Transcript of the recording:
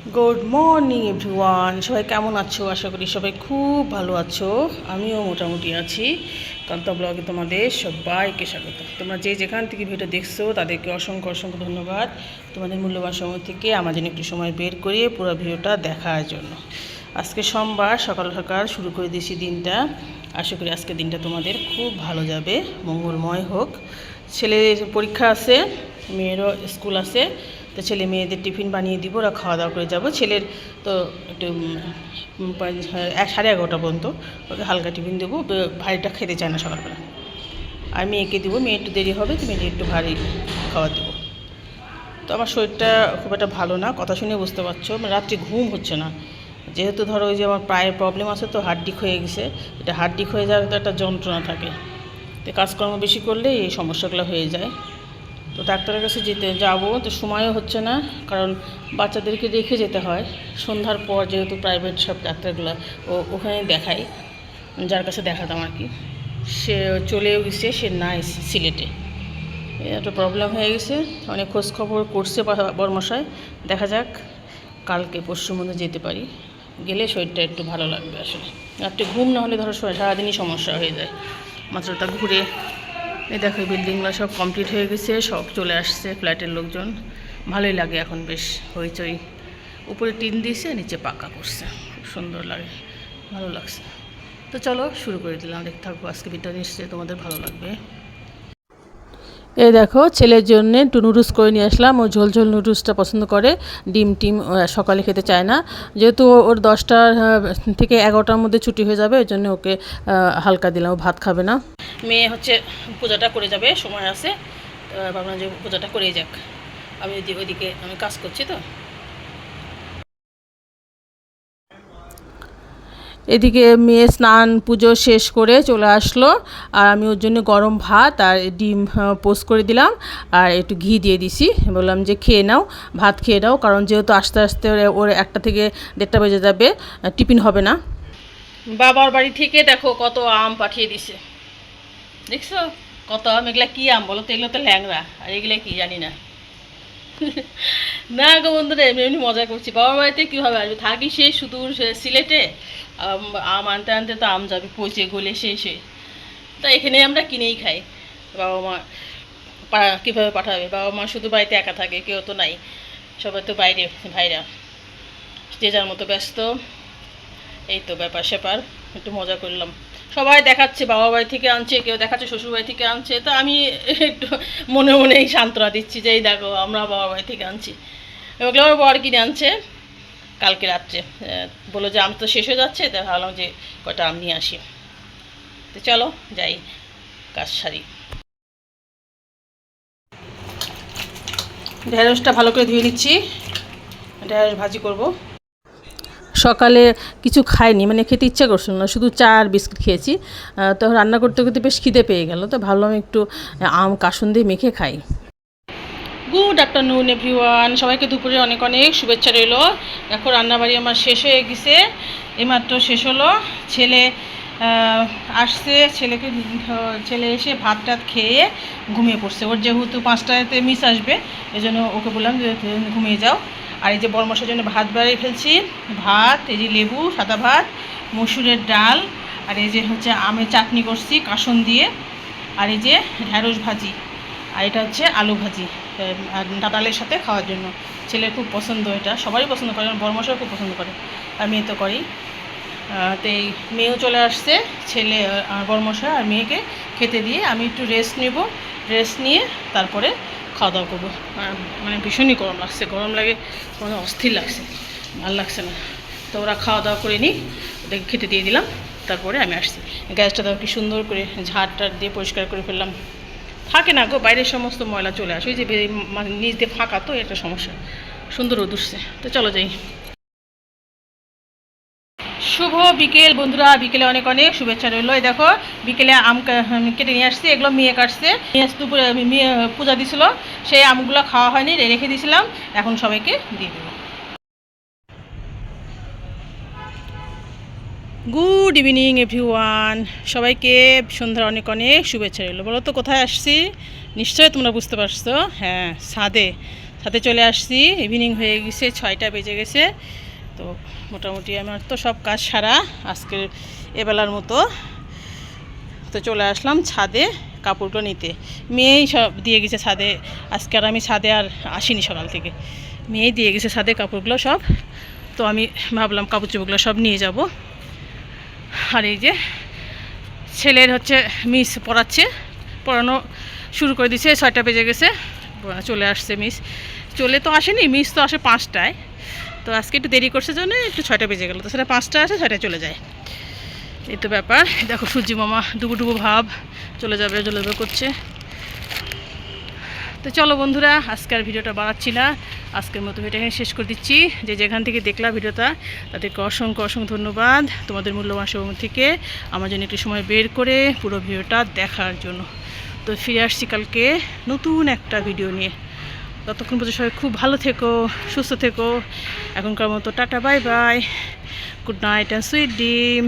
Good morning everyone সবাই কেমন আছো? আশা করি সবাই খুব ভালো আছো। আমিও মোটামুটি আছি। কান্তা ব্লগে তোমাদের সবাইকে স্বাগত। তোমরা যে যেখান থেকে ভিডিও দেখছ, তাদেরকে অসংখ্য অসংখ্য ধন্যবাদ। তোমাদের মূল্যবান সময় থেকে আমার জন্য একটু সময় বের করে পুরো ভিডিওটা দেখার জন্য। আজকে সোমবার, সকাল সকাল শুরু করে দিয়েছি দিনটা। আশা করি আজকে দিনটা তোমাদের খুব ভালো যাবে। মঙ্গলময় হোক। ছেলের পরীক্ষা আছে, মেয়েরও স্কুল আছে। তো ছেলে মেয়েদের টিফিন বানিয়ে দিব, ওরা খাওয়া দাওয়া করে যাব। ছেলের তো একটু সাড়ে এগারোটা পর্যন্ত ওকে হালকা টিফিন দেবো। ভারীটা খেতে চায় না সকালবেলা। আর মেয়েকে দেবো, মেয়ে একটু দেরি হবে তো মেয়েকে একটু ভারী খাওয়া দেবো। তো আমার শরীরটা খুব একটা ভালো না, কথা শুনে বুঝতে পারছ মানে রাত্রে ঘুম হচ্ছে না। যেহেতু ধরো ওই যে আমার পায়ের প্রবলেম আছে তো হাড্ডি হয়ে গেছে, এটা হাড্ডি হয়ে যাওয়ার তো একটা যন্ত্রণা থাকে। তো কাজকর্ম বেশি করলে এই সমস্যাগুলো হয়ে যায়। তো ডাক্তারের কাছে যেতে যাব, তো সময়ও হচ্ছে না, কারণ বাচ্চাদেরকে রেখে যেতে হয়। সন্ধ্যার পর যেহেতু প্রাইভেট সব ডাক্তারগুলো ও ওখানে দেখাই যার কাছে দেখাতাম আর কি। সে চলেও গেছে, সে নাই সিলেটে। একটা প্রবলেম হয়ে গেছে, অনেক খোঁজ খবর করছে বর্মশায় দেখা যাক, কালকে মধ্যে যেতে পারি। গেলে শরীরটা একটু ভালো লাগবে আসলে। রাত্রে ঘুম না হলে ধরো সারাদিনই সমস্যা হয়ে যায়। মাত্রটা ঘুরে এই দেখো বিল্ডিংগুলো সব কমপ্লিট হয়ে গেছে, সব চলে আসছে ফ্ল্যাটের লোকজন। ভালোই লাগে এখন বেশ হইচই। উপরে টিন দিয়েছে নিচে পাকা করছে। খুব সুন্দর লাগে, ভালো লাগছে। তো চলো, শুরু করে দিলাম, দেখতে থাকব আজকে বিদ্যা নিশ্চয়ই তোমাদের ভালো লাগবে। এই দেখো, ছেলের জন্য একটু নুডলস করে নিয়ে আসলাম। ও ঝোল ঝোল নুডলসটা পছন্দ করে। ডিম টিম সকালে খেতে চায় না। যেহেতু ওর দশটা থেকে এগারোটার মধ্যে ছুটি হয়ে যাবে ওই জন্য ওকে হালকা দিলাম। ও ভাত খাবে না। মেয়ে হচ্ছে পূজাটা করে যাবে, সময় আছে। ভাবলাম যে পূজাটা করেই যাক। আমি ওইদিকে আমি কাজ করছি তো। এদিকে মেয়ে স্নান পুজো শেষ করে চলে আসলো। আর আমি ওর জন্য গরম ভাত আর ডিম পোস্ট করে দিলাম। আর একটু ঘি দিয়ে দিছি। বললাম যে খেয়ে নাও, ভাত খেয়ে নাও, কারণ যেহেতু আস্তে আস্তে ওর- একটা থেকে দেড়টা বেজে যাবে, টিফিন হবে না। বাবার বাড়ি থেকে দেখো কত আম পাঠিয়ে দিছে। দেখছ? কত আম? এগুলা কী আম বলো তো? এগুলো তো ল্যাংড়া। আর এগুলো কি? জানি না। না গো বন্ধুরা, এমনি এমনি মজা করছি। বাবার বাড়িতে কীভাবে আসবে থাকি সে সুদূর সিলেটে। আম আনতে আনতে তো আম যাবে, পচে গলে শেষে তা এখানে আমরা কিনেই খাই। বাবা মা কীভাবে পাঠাবে? বাবা মা শুধু বাড়িতে একা থাকে, কেউ তো নাই। সবাই তো বাইরে, ভাইরা। যে যার মতো ব্যস্ত, এই তো ব্যাপার স্যাপার একটু মজা করলাম। সবাই দেখাচ্ছে বাবা বাড়ি থেকে আনছে, কেউ দেখাচ্ছে শ্বশুর বাড়ি থেকে আনছে। তো আমি একটু মনে মনেই সান্ত্বনা দিচ্ছি যে, এই দেখো, আমরা বাবা বাড়ি থেকে আনছি। এগুলো আমার বর কিনে আনছে কালকে রাত্রে। বলল যে, আম তো শেষ হয়ে যাচ্ছে, তাই ভাবলাম যে কটা আম নিয়ে আসি। তো চলো, যাই, কাজ সারি। ঢেঁড়সটা ভালো করে ধুয়ে নিচ্ছি। ঢেঁড়স ভাজি করব। সকালে কিছু খাইনি মানে খেতে ইচ্ছা করছিল না, শুধু চা আর বিস্কিট খেয়েছি। তো রান্না করতে করতে বেশ খিদে পেয়ে গেল, তো ভাবলাম একটু আম কাসুন দিয়ে মেখে খাই। গুড আফটারনুন এভরিওয়ান সবাইকে দুপুরে অনেক অনেক শুভেচ্ছা রইল। দেখো, রান্নাবাড়ি আমার শেষ হয়ে গেছে। এমাত্র শেষ হলো। ছেলে আসছে। ছেলেকে, ছেলে এসে ভাত টাত খেয়ে ঘুমিয়ে পড়ছে। ওর যেহেতু পাঁচটাতে মিস আসবে এই জন্য ওকে বললাম যে ঘুমিয়ে যাও। আর এই যে বরমশের জন্য ভাত বাড়িয়ে ফেলছি। ভাত, এই যে লেবু, সাদা ভাত, মসুরের ডাল, আর এই যে হচ্ছে আমের চাটনি করছি কাসন দিয়ে। আর এই যে ঢ্যাঁড়স ভাজি, আর এটা হচ্ছে আলু ভাজি ডালের সাথে খাওয়ার জন্য। ছেলের খুব পছন্দ এটা সবাই পছন্দ করে বরমশাও খুব পছন্দ করে, আর মেয়ে তো করেই। তো এই মেয়েও চলে আসছে, ছেলে বরমশা আর মেয়েকে খেতে দিয়ে। আমি একটু রেস্ট নেব রেস্ট নিয়ে তারপরে খাওয়া দাওয়া করব মানে ভীষণই গরম লাগছে। গরম লাগে মানে অস্থির লাগছে। ভালো লাগছে না। তো ওরা খাওয়া দাওয়া করে নিই ওদেরকে খেতে দিয়ে দিলাম, তারপরে আমি আসছি। গ্যাসটা দাও কি সুন্দর করে ঝাড় টাড় দিয়ে পরিষ্কার করে ফেললাম। থাকে না গো, বাইরের সমস্ত ময়লা চলে আসে। ওই যে নিজ মানে দিয়ে ফাঁকা, তো এটা সমস্যা। সুন্দর উদুসছে তো চলো যাই। শুভ বিকেল বন্ধুরা, বিকেলে অনেক অনেক শুভেচ্ছা রইল। এই দেখো, বিকেলে আম কেটে নিয়ে আসছি, এগুলো মেয়ে কাটছে। দুপুরে মেয়ে পূজা দিছিল, সেই আমগুলো খাওয়া হয়নি রেখে দিয়েছিলাম এখন সবাইকে দিয়ে দেবো। গুড ইভিনিং এভরিওয়ান সবাইকে সন্ধ্যার অনেক অনেক শুভেচ্ছা রইল। বলো তো, কোথায় আসছি? নিশ্চয়ই তোমরা বুঝতে পারছ। হ্যাঁ ছাদে। সাথে চলে আসছি। ইভিনিং হয়ে গেছে, ছয়টা বেজে গেছে। তো মোটামুটি আমার তো সব কাজ সারা আজকের এবেলার মতো। তো চলে আসলাম ছাদে কাপড়গুলো নিতে। মেয়েই সব দিয়ে গেছে ছাদে, আজকে আর আমি ছাদে আর আসিনি সকাল থেকে। মেয়েই দিয়ে গেছে ছাদে কাপড়গুলো সব। তো আমি ভাবলাম কাপড় চোপড়গুলো সব নিয়ে যাব। আর এই যে ছেলের হচ্ছে মিস পড়াচ্ছে, পড়ানো শুরু করে দিছে, ছয়টা বেজে গেছে, চলে আসছে মিস। চলে তো আসেনি, মিস তো আসে পাঁচটায়। তো আজকে একটু দেরি করছে জন্য একটু ছয়টা বেজে গেলো। তো সেটা পাঁচটা আসে ছয়টায় চলে যায়। এই তো ব্যাপার। দেখো সূর্যি মামা ডুবু ডুবু ভাব চলে যাবে চলে যাবে করছে। তো চলো বন্ধুরা আজকের ভিডিওটা বাড়াচ্ছি না। আজকের মতো ভিডিও এখানে শেষ করে দিচ্ছি। যে যেখান থেকে দেখলা ভিডিওটা, তাদেরকে অসংখ্য অসংখ্য ধন্যবাদ। তোমাদের মূল্যবান সময় থেকে আমার জন্য একটু সময় বের করে পুরো ভিডিওটা দেখার জন্য। তো ফিরে আসছি কালকে নতুন একটা ভিডিও নিয়ে। ততক্ষণ পর্যন্ত সবাই খুব ভালো থেকো, সুস্থ থেকো। এখনকার মতো tata bye bye good night and sweet dream